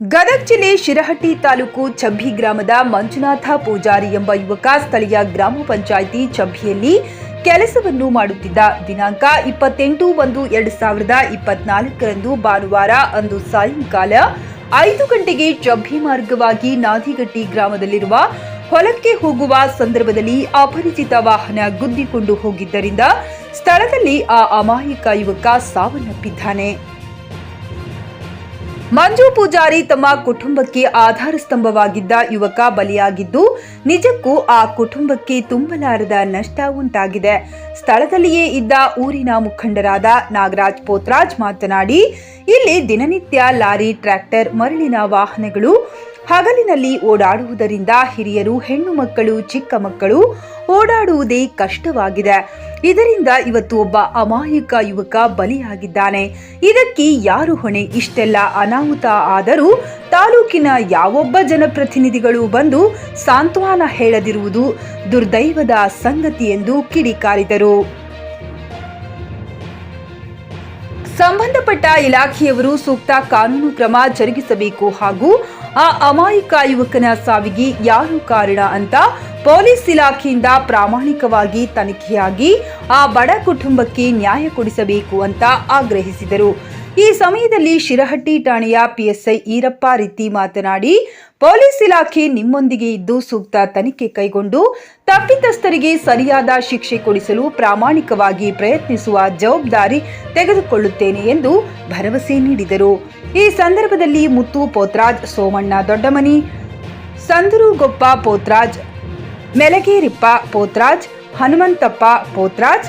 ಗದಗ ಜಿಲ್ಲೆ ಶಿರಹಟ್ಟಿ ತಾಲೂಕು ಚಬ್ಬಿ ಗ್ರಾಮದ ಮಂಜುನಾಥ ಪೂಜಾರಿ ಎಂಬ ಯುವಕ ಸ್ಥಳೀಯ ಗ್ರಾಮ ಪಂಚಾಯಿತಿ ಚಬ್ಬಿಯಲ್ಲಿ ಕೆಲಸವನ್ನು ಮಾಡುತ್ತಿದ್ದ. ದಿನಾಂಕ ಇಪ್ಪತ್ತೆಂಟು ಒಂದು ಎರಡು ಸಾವಿರದ ಇಪ್ಪತ್ನಾಲ್ಕರಂದು ಭಾನುವಾರ ಅಂದು ಸಾಯಂಕಾಲ ಐದು ಗಂಟೆಗೆ ಚಬ್ಬಿ ಮಾರ್ಗವಾಗಿ ನಾದಿಗಟ್ಟಿ ಗ್ರಾಮದಲ್ಲಿರುವ ಹೊಲಕ್ಕೆ ಹೋಗುವ ಸಂದರ್ಭದಲ್ಲಿ ಅಪರಿಚಿತ ವಾಹನ ಗುದ್ದಿಕೊಂಡು ಹೋಗಿದ್ದರಿಂದ ಸ್ಥಳದಲ್ಲಿ ಆ ಅಮಾಯಕ ಯುವಕ ಸಾವನ್ನಪ್ಪಿದ್ದಾನೆ. ಮಂಜು ಪೂಜಾರಿ ತಮ್ಮ ಕುಟುಂಬಕ್ಕೆ ಆಧಾರ ಸ್ತಂಭವಾಗಿದ್ದ ಯುವಕ ಬಲಿಯಾಗಿದ್ದು, ನಿಜಕ್ಕೂ ಆ ಕುಟುಂಬಕ್ಕೆ ತುಂಬಲಾರದ ನಷ್ಟ ಉಂಟಾಗಿದೆ. ಸ್ಥಳದಲ್ಲಿಯೇ ಇದ್ದ ಊರಿನ ಮುಖಂಡರಾದ ನಾಗರಾಜ್ ಪೋತ್ರಾಜ್ ಮಾತನಾಡಿ, ಇಲ್ಲಿ ದಿನನಿತ್ಯ ಲಾರಿ, ಟ್ರ್ಯಾಕ್ಟರ್, ಮರಳಿನ ವಾಹನಗಳು ಹಗಲಿನಲ್ಲಿ ಓಡಾಡುವುದರಿಂದ ಹಿರಿಯರು, ಹೆಣ್ಣು ಮಕ್ಕಳು, ಚಿಕ್ಕ ಮಕ್ಕಳು ಓಡಾಡುವುದೇ ಕಷ್ಟವಾಗಿದೆ. ಇದರಿಂದ ಇವತ್ತು ಒಬ್ಬ ಅಮಾಯಕ ಯುವಕ ಬಲಿಯಾಗಿದ್ದಾನೆ. ಇದಕ್ಕೆ ಯಾರು ಹೊಣೆ? ಇಷ್ಟೆಲ್ಲ ಅನಾಹುತ ಆದರೂ ತಾಲೂಕಿನ ಯಾವೊಬ್ಬ ಜನಪ್ರತಿನಿಧಿಗಳು ಬಂದು ಸಾಂತ್ವನ ಹೇಳದಿರುವುದು ದುರ್ದೈವದ ಸಂಗತಿ ಎಂದು ಕಿಡಿಕಾರಿದರು. ಸಂಬಂಧಪಟ್ಟ ಇಲಾಖೆಯವರು ಸೂಕ್ತ ಕಾನೂನು ಕ್ರಮ ಜರುಗಿಸಬೇಕು ಹಾಗೂ ಆ ಅಮಾಯಕ ಯುವಕನ ಸಾವಿಗೆ ಯಾರು ಕಾರಣ ಅಂತ ಪೊಲೀಸ್ ಇಲಾಖೆಯಿಂದ ಪ್ರಾಮಾಣಿಕವಾಗಿ ತನಿಖೆಯಾಗಿ ಆ ಬಡ ಕುಟುಂಬಕ್ಕೆ ನ್ಯಾಯ ಕೊಡಿಸಬೇಕು ಅಂತ ಆಗ್ರಹಿಸಿದರು. ಈ ಸಮಯದಲ್ಲಿ ಶಿರಹಟ್ಟಿ ಠಾಣೆಯ ಪಿಎಸ್ಐ ಈರಪ್ಪ ರೀತಿ ಮಾತನಾಡಿ, ಪೊಲೀಸ್ ಇಲಾಖೆ ನಿಮ್ಮೊಂದಿಗೆ ಇದ್ದು ಸೂಕ್ತ ತನಿಖೆ ಕೈಗೊಂಡು ತಪ್ಪಿತಸ್ಥರಿಗೆ ಸರಿಯಾದ ಶಿಕ್ಷೆ ಕೊಡಿಸಲು ಪ್ರಾಮಾಣಿಕವಾಗಿ ಪ್ರಯತ್ನಿಸುವ ಜವಾಬ್ದಾರಿ ತೆಗೆದುಕೊಳ್ಳುತ್ತೇನೆ ಎಂದು ಭರವಸೆ ನೀಡಿದರು. ಈ ಸಂದರ್ಭದಲ್ಲಿ ಮುತ್ತು ಪೋತ್ರಾಜ್ ಸೋಮಣ್ಣ ದೊಡ್ಡಮನಿ, ಸಂದರುಗೊಪ್ಪ ಪೋತ್ರಾಜ್, ಮೆಲಗೇರಿಪ್ಪ ಪೋತ್ರಾಜ್, ಹನುಮಂತಪ್ಪ ಪೋತ್ರಾಜ್